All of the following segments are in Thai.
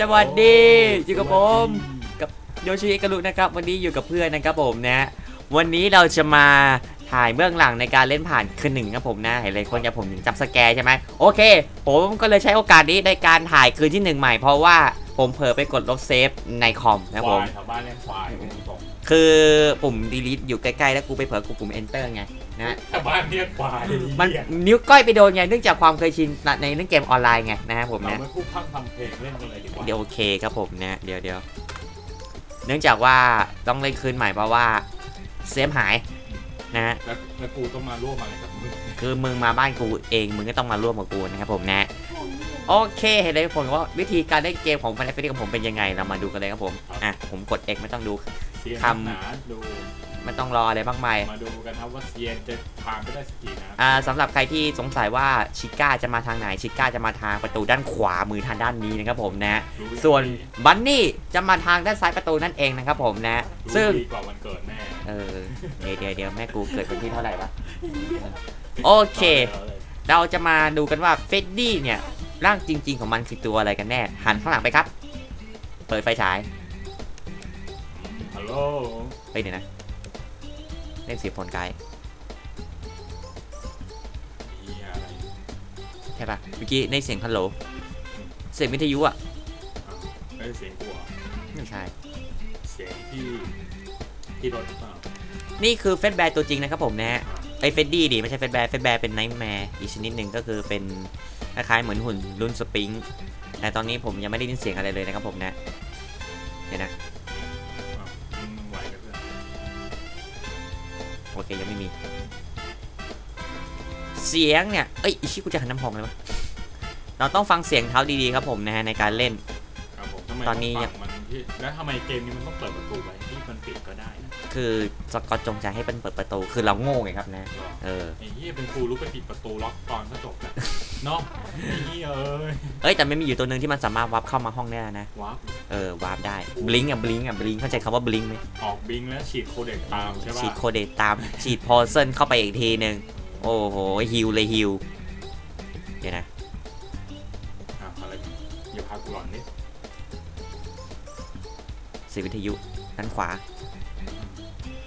สวัสดีอยู่กับผมกับโยชิกาลุนะครับ วันนี้อยู่กับเพื่อนนะครับผมนะ วันนี้เราจะมาถ่ายเบื้องหลังในการเล่นผ่านคืนหนึ่งครับผมนะเห็นเลยคนจะผมถึงจับสแกรใช่ไหมโอเค ผมก็เลยใช้โอกาสนี้ในการถ่ายคืนที่หนึ่งใหม่เพราะว่า ผมเผลอไปกดลบเซฟในคอมนะครับผมควายแถวบ้านเรียกควายตรงคือปุ่ม delete อยู่ใกล้ๆ แล้วกูไปเผลอกดปุ่ม enter ไงนะๆแถวบ้านเรียกควายมันเหี้ยนิ้วก้อยไปโดนไงเนื่องจากความเคยชินในเรื่องเกมออนไลน์ไงนะครับผมเรานะไม่พูดพร่ำทำเพลงเล่นกันเลยดีกว่าเดี๋ยวโอเคครับผมนะเดี๋ยวเดี๋ยวเนื่องจากว่าต้องเล่นคืนใหม่เพราะว่าเซฟหายนะฮะแล้วแล้วกูต้องมาร่วมอะไรกับมึงคือมึงมาบ้านกูเองมึงก็ต้องมาร่วมกับกูนะครับผมนะ โอเคเห็นเลยผมว่าวิธีการเล่นเกมของฟันเฟรของผมเป็นยังไงเรามาดูกันเลยครับผมอะผมกด X ไม่ต้องดูเซียนทำหนาดูไม่ต้องรออะไรมากมายมาดูกันครับว่าเซียนจะผ่านไปได้สักกี่นะอ่าสำหรับใครที่สงสัยว่าชิก้าจะมาทางไหนชิก้าจะมาทางประตูด้านขวามือทางด้านนี้นะครับผมนะรู้ดีส่วนบันนี่จะมาทางด้านซ้ายประตูนั่นเองนะครับผมนะรู้ซึ่งดีกว่าวันเกิดแน่เออเดี๋ยวเดี๋ยวเดี๋ยวแม่กูเกิดวันที่เท่าไหร่วะโอเค เราจะมาดูกันว่าเฟดดี้เนี่ย ร่างจริง ๆ ของมันคือตัวอะไรกันแน่ หันข้างหลังไปครับ เปิดไฟฉาย ฮัลโหลเฮ้ยเดี๋ยวนะ เล่นเสียงโฟนไกด์เหี้ยอะไรใช่ปะเมื่อกี้ในเสียงฮัลโหล เสียงวิทยุอะอ้าวไม่ใช่เสียงกูเหรอไม่ใช่ เสียงที่ที่รถหรือเปล่านี่คือเฟดแบร์ตัวจริงนะครับผมนะฮะอ่า ไอ้เฟดดี้ดิไม่ใช่เฟดแบร์เฟดแบร์เป็นไนท์แมร์อีกชนิดหนึ่งก็คือเป็นคล้ายๆเหมือนหุ่นรุ่นสปริงแต่ตอนนี้ผมยังไม่ได้ยินเสียงอะไรเลยนะครับผมนะเดี๋ยวนะอ้าวมึงไหวกับเพื่อนโอเคยังไม่มี เสียงเนี่ยเอ้ยอีชิกูจะหันน้ำพองเลยวะเราต้องฟังเสียงเท้าดีๆครับผมนะฮะในการเล่นครับผมทำไมตอนนี้งฝั่ง มันที่แล้วทำไมเกมนี้มันต้องเปิดประตูไว้ที่มันปิดก็ได้นะคือสกอตจงใจให้เป็นเปิดประตูคือเราโง่ไงครับนะ หรอเออ ไอ้เหี้ยเป็นกูรู้ไปปิดประตูล็อกตอนก็จบแล้วเนาะไอ้เหี้ยเอ้ยเอ้ยแต่ไม่มีอยู่ตัวหนึ่งที่มันสามารถวับเข้ามาห้องได้นะวับเออวาร์ปได้บลิงอะบลิงอะบลิงเข้าใจคำว่าบลิงไหมออกบิงแล้วฉีดโคเด็กตามใช่ป่ะฉีดโคเดตตามฉีดพอเซนเข้าไปอีกทีหนึ่งโอ้โหฮิวเลยฮิวเดี๋ยวนะอะอะไรอย่าพากูหลอนนิด สีวิทยุด้านขวา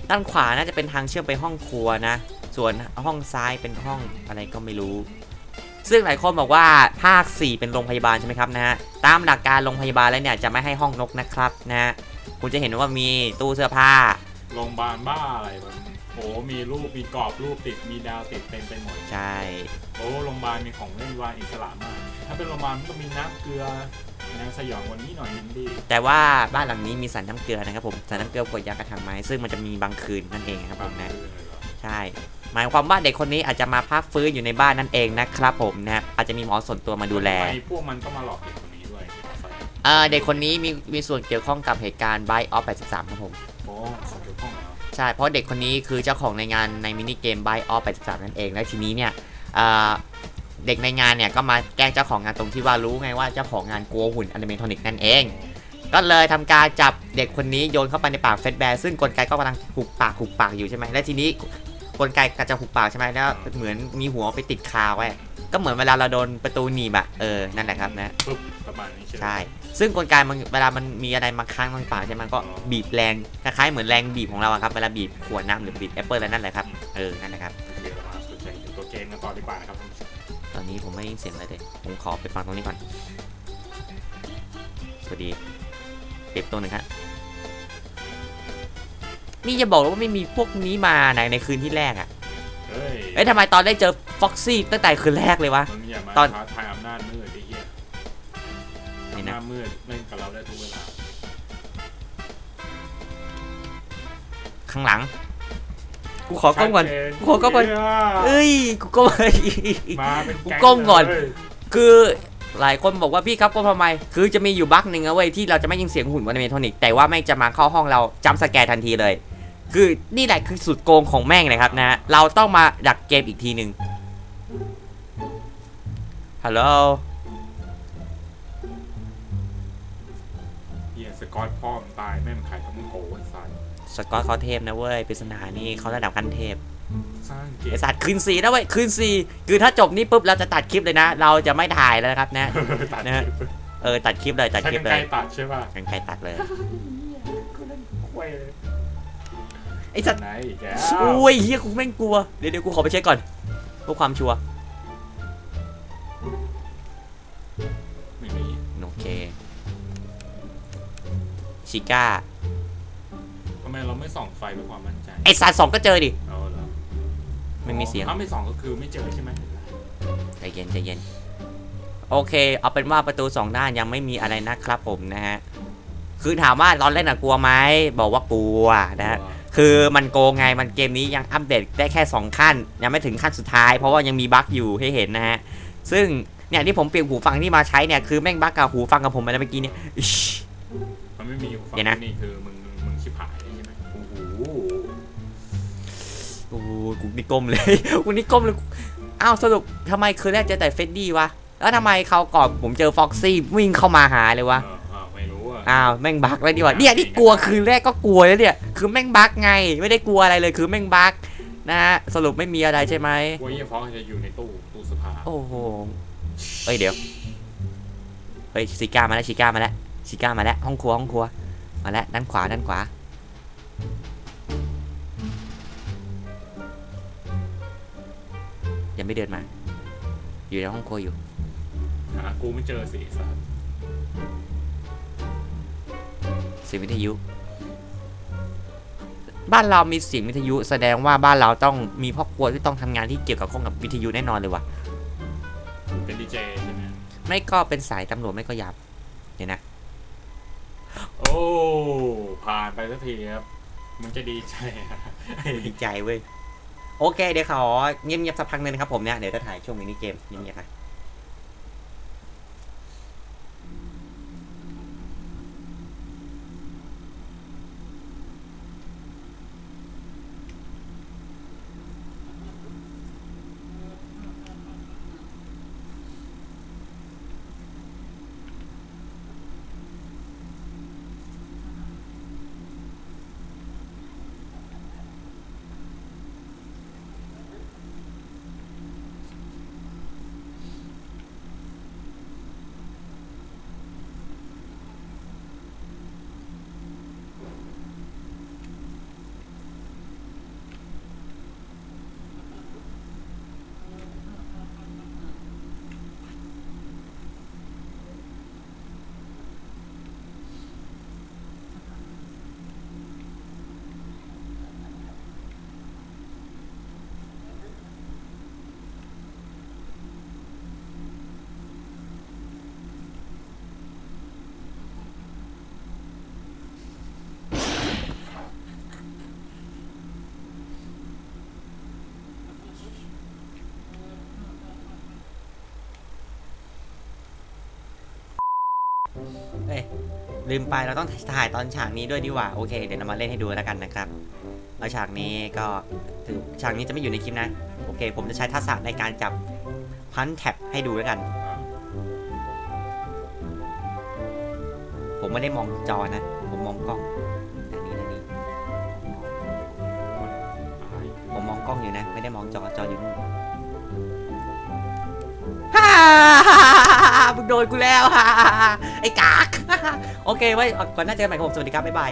ด้านขวาน่าจะเป็นทางเชื่อมไปห้องครัวนะ ส่วนห้องซ้ายเป็นห้องอะไรก็ไม่รู้ ซึ่งหลายคนบอกว่าภาค 4 เป็นโรงพยาบาลใช่ไหมครับนะฮะตามหลักการโรงพยาบาลแล้วเนี่ยจะไม่ให้ห้องนกนะครับนะฮะคุณจะเห็นว่ามีตู้เสื้อผ้าโรงพยาบาลบ้าอะไรมัน โอ้มีรูปมีกรอบรูปติดมีดาวติดเต็มไปหมดใช่ โอ้โรงพยาบาลมีของเล่นวางอิสระมาก ถ้าเป็นโรงพยาบาลมันต้องมีน้ำเกลือนางสยองกวันนี้หน่อยนึงดิแต่ว่าบ้านหลังนี้มีสารน้ำเกลือนะครับผมสารน้ำเกลือขวดยากระถางไม้ซึ่งมันจะมีบางคืนนั่นเองครับผมนะคืนเลยเหรอใช่ หมายความว่าเด็กคนนี้อาจจะมาพักฟื้นอยู่ในบ้านนั่นเองนะครับผมนะอาจจะมีหมอส่วนตัวมาดูแลทำไมพวกมันต้องมาหลอกเด็กคนนี้ด้วยเออเด็กคนนี้มีมีส่วนเกี่ยวข้องกับเหตุการณ์ไบออฟ83ครับผมโอ้เขาเกี่ยวข้องเหรอ ใช่เพราะเด็กคนนี้คือเจ้าของในงานในมินิเกมไบออฟ83นั่นเองและทีนี้เนี่ยเเด็กในงานเนี่ยก็มาแกล้งเจ้าของงานตรงที่ว่ารู้ไงว่าเจ้าของงานกลัวหุ่นอนิเมทอนิกนั่นเอง ก็เลยทำการจับเด็กคนนี้โยนเข้าไปในปากเฟสแบร์ซึ่งกลไกก็กำลังขุกปากขุกปากอยู่ใช่ไหมและทีนี้ กลไกก็จะหุบปากใช่ไหมแล้วเหมือนมีหัวไปติดคาไว้ก็เหมือนเวลาเราโดนประตูหนีบอะเออนั่นแหละครับนะปึ๊บประมาณนี้ใช่ไหมใช่ ซึ่งกลไกมันเวลามันมีอะไรมาค้างตรงปากใช่ไหมมันก็อ๋อบีบแรงคล้ายๆเหมือนแรงบีบของเราอะครับเวลาบีบขวดน้ำหรือบีบแอปเปิลอะไรนั่นแหละครับเออนั่นแหละครับเดี๋ยวเรามาสนใจตัวเกมกันต่อดีกว่านะครับตอนนี้ผมไม่ได้ยินเสียงอะไรเลยผมขอไปฟังตรงนี้ก่อนสวัสดีเก็บตัวหนึ่งครับ นี่จะบอกว่าไม่มีพวกนี้มาในในคืนที่แรกอะเฮ้ยเอ้ยทำไมตอนได้เจอฟ็อกซี่ตั้งแต่คืนแรกเลยวะมันอย่ามาตอนท้าทายอำนาจมืดไอ้เหี้ยนี่อำนะนาจมืดเล่นกับเราได้ทุกเวลาข้างหลัง กูขอกล้องก่อนชัดเจกูขอกล้องก่อนเฮ้ยเอ้ยกูก้มมาเป็นกูแก๊งก้มก่อนเลยคือหลายคนบอกว่าพี่ครับก้มทำไม คือจะมีอยู่บั๊กหนึ่งนะเว้ยที่เราจะไม่ยินเสียงหุ่นวันเมทอนิกแต่ว่าแม่งจะมาเข้าห้องเราจำสแกร์ทันทีเลย คือนี่แหละคือสุดโกงของแม่งเลยครับนะ เราต้องมาดักเกมอีกทีหนึ่งฮัลโหลเฮียสกอตพ่อมนตายแม่งขายทั้งโกวันสันสกอตเขาเทพนะเว้ยปริศนานี่เขาระดับขั้นเทพสร้างเกไอมสัตว์คืนสีนะเว้ยคืนสีคือถ้าจบนี่ปุ๊บเราจะตัดคลิปเลยนะ เราจะไม่ถ่ายแล้วนะครับนะตัดนะฮะคลิปเเออตัดคลิปเลยตัดใช้คลิกัปนเลไกลยตัดใช่ป่ะกันไกลตัดเลย ไอ้สัตว์ไหนแกโอ้ยเฮียกูแม่งกลัว เดี๋ยวเดี๋ยวกูขอไปเช็คก่อนเพื่อความชัวร์ไม่มีโอเคชิก้าทำไมเราไม่ส่องไฟเพื่อความมั่นใจ ไอ้สัตว์สองก็เจอดิเอาเหรอไม่มีเสียงถ้าไม่ส่องก็คือไม่เจอใช่ไหมใจเย็นใจเย็นโอเค เอาเป็นว่าประตูสองด้านยังไม่มีอะไรนะครับผมนะฮะ คือถามว่าตอนเล่นอะกลัวไหมบอกว่ากลัวนะฮะ คือมันโกงไงมันเกมนี้ยังอัปเดตได้แค่ 2 ขั้น ยังไม่ถึงขั้นสุดท้าย เพราะว่ายังมีบั๊กอยู่ให้เห็นนะฮะ ซึ่งเนี่ยที่ผมเปลี่ยนหูฟังที่มาใช้เนี่ยคือแม่งบั๊กกับหูฟังกับผมไปแล้วเมื่อกี้เนี่ยอิ๊ชมันไม่มีหูฟังเดี๋ยวนะนี่คือมึงมึงมึงชิบหายใช่ไหมโอ้โหโอ้ยกูนี่ก้มเลยกูนี่ก้มเลยอ้าวสรุปทำไมคือแรกเจอแต่เฟดดี้วะแล้วทำไมเขาวก่อนผมเจอฟ็อกซี่วิ่งเข้ามาหาเลยวะเออเออไม่รู้อะอ้าวแม่งบั๊กแล้วดีกว่าเนี่ยที่กลัวคือแรกก็กลัวแล้วเนี่ยคือแม่งบั๊กไงไม่ได้กลัวอะไรเลยคือแม่งบั๊กนะฮะสรุปไม่มีอะไรใช่ไหมกลัวเยี่ยฟองจะอยู่ในตู้ตู้เสื้อผ้าโอ้โหเฮ้ยเดี๋ยวเฮ้ยชิก้ามาแล้วชิก้ามาแล้วชิก้ามาแล้วห้องครัวห้องครัวมาแล้วด้านขวาด้านขวายังไม่เดินมา อยู่ในห้องครัวอยู่หากูไม่เจอสิสัส เสียงวิทยุ บ้านเรามีเสียงวิทยุ แสดงว่าบ้านเราต้องมีพ่อครัวที่ต้องทำงานที่เกี่ยวกับข้องกับวิทยุแน่นอนเลยว่ะเป็นดีเจใช่ไหมไม่ก็เป็นสายตำรวจไม่ก็ยามเดี๋ยวนะ โอ้ผ่านไปสักทีครับมึงจะดีใจอะดีใจเว้ยโอเคเดี๋ยวขอเงียบๆสักพักหนึงนะครับผมเนี่ยเดี๋ยวจะถ่ายช่วงมินิเกมเงียบๆนะ เอ้ยลืมไปเราต้องถ่ายตอนฉากนี้ด้วยดีกว่าโอเคเดี๋ยวเรามาเล่นให้ดูแล้วกันนะครับแล้วฉากนี้ก็ถือฉากนี้จะไม่อยู่ในคลิปนะ โอเค ผมจะใช้ทักษะในการจับพันแท็บให้ดูแล้วกัน ผมไม่ได้มองจอนะ ผมมองกล้องอันนี้อันนี้ผมมองกล้องอยู่นะ ไม่ได้มองจอจออยู่นู่นฮ่า ดนกูแล้วฮ่าไอ้กาก โอเคไว้ก่อนหน้าเจอกันใหม่ครับผมสวัสดีครับ บ๊ายบาย